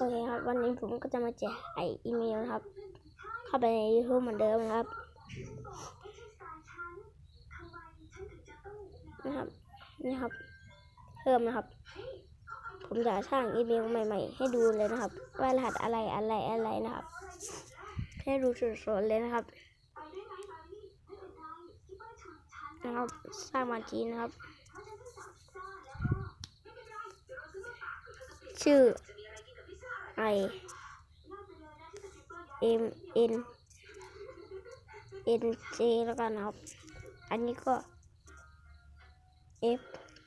โอเคครับ วันนี้ผมก็จะมาแจกไออีเมลครับ เข้าไปใน YouTube เหมือนเดิมนะครับนะครับนี่ครับ เพิ่มนะครับ ผมจะสร้างอีเมลใหม่ ๆ ให้ดูเลยนะครับ ว่ารหัสอะไรอะไรอะไรนะครับ ให้ดูสดๆเลยนะครับนะครับ สร้างมาทีนะครับ ชื่อ I M N N J แล้วกันครับ อันนี้ก็ F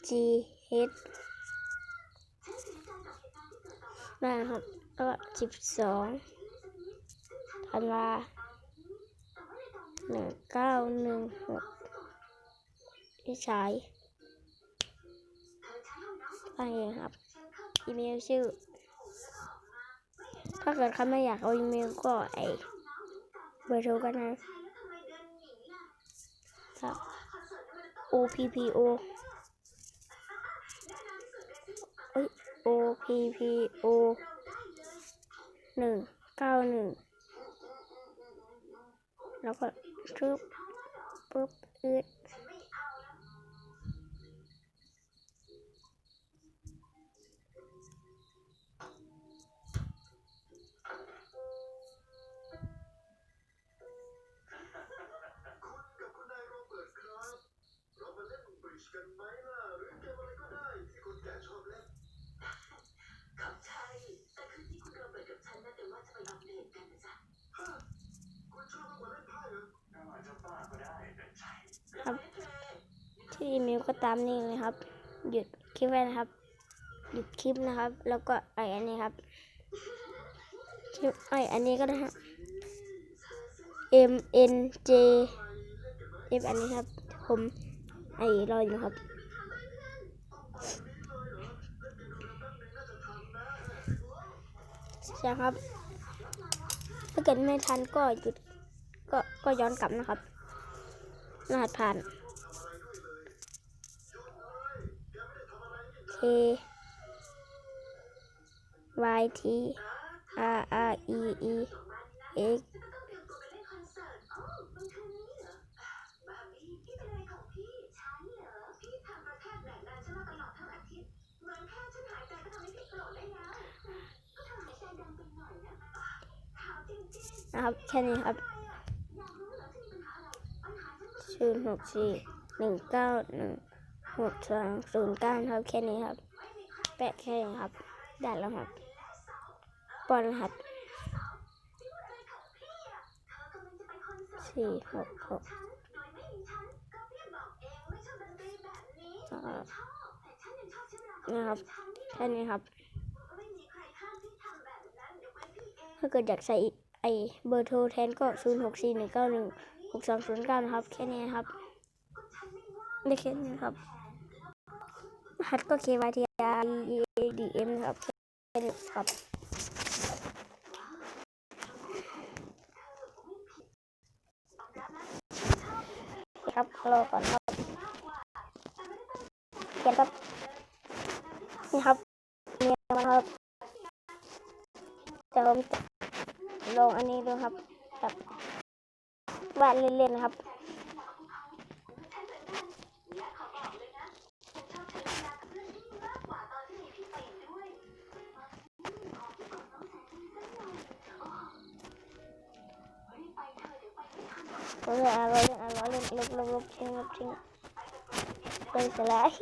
G H นะครับก็สิบสองธันวาหนึ่งเก้าหนึ่งหกพี่ชายตั้งเองครับ อีเมลชื่อ ถ้าเกิดใครไม่อยากเอาอีเมลก็ไอเบอร์โทรกันนะครับ O P P O เอ้ย O P P O หนึ่งเก้าหนึ่งแล้วก็ปึ๊บปึ๊บอืด กันไหมล่ะหรือเกมอะไรก็ได้ที่คนแก่ชอบเล่นก็ใช่แต่คืนนี้คุณโรเบิร์ตกับฉันนัดกันว่าจะไปอัปเดตกันนะจ๊ะฮะคุณชอบมากกว่าเล่นไพ่เหรอไม่ว่าจะบ้าก็ได้แต่ใช่ครับเฮ้ยเพลงที่อีเมลก็ตามนี้เลยครับ หยุดคลิปไว้นะครับ หยุดคลิปนะครับ แล้วก็ไออันนี้ครับคลิปไออันนี้ก็ได้ฮะ M N J F อันนี้ครับผม ไอรออยู่ครับ ใช่ครับ ถ้าเกิดไม่ทันก็หยุด ก็ก็ย้อนกลับนะครับรหัสผ่าน K Y T R R E E X นะครับแค่นี้ครับอยากรู้เหรอที่มีปัญหาอะไรปัญหาฉันก็คือศูนย์หกสี่หนึ่งเก้าหนึ่งหกสองศูนย์เก้าครับแค่นี้ครับ แปะแค่นี้ครับได้แล้วครับปอนรหัสเธอกำลังจะไปคอนเสิร์ตสี่หกหกฉันโดยไม่มีฉันก็พี่บอกเองไม่ชอบดนะครับแค่นี้ครับ ถ้าเกิดอยากใส่ ไอเบอร์โทรแทนก็ศูนย์หกสี่หนึ่งเก้าหนึ่งหกสองศูนย์เก้านะครับแค่นี้ครับไม่ว่างได้แค่นี้ครับหัสก็ K Y T R E A D M นะครับแค่นี้ครับครับรอก่อนครับเขียนครับนี่ครับเมียมาครับจะผมจะ ลงอันนี้ดูครับแบบวาดเล่นๆนะครับเราเล่นอะไรเล่นอะไรเล่นลบลบลบทิ้งลบทิ้งเป็นสลด์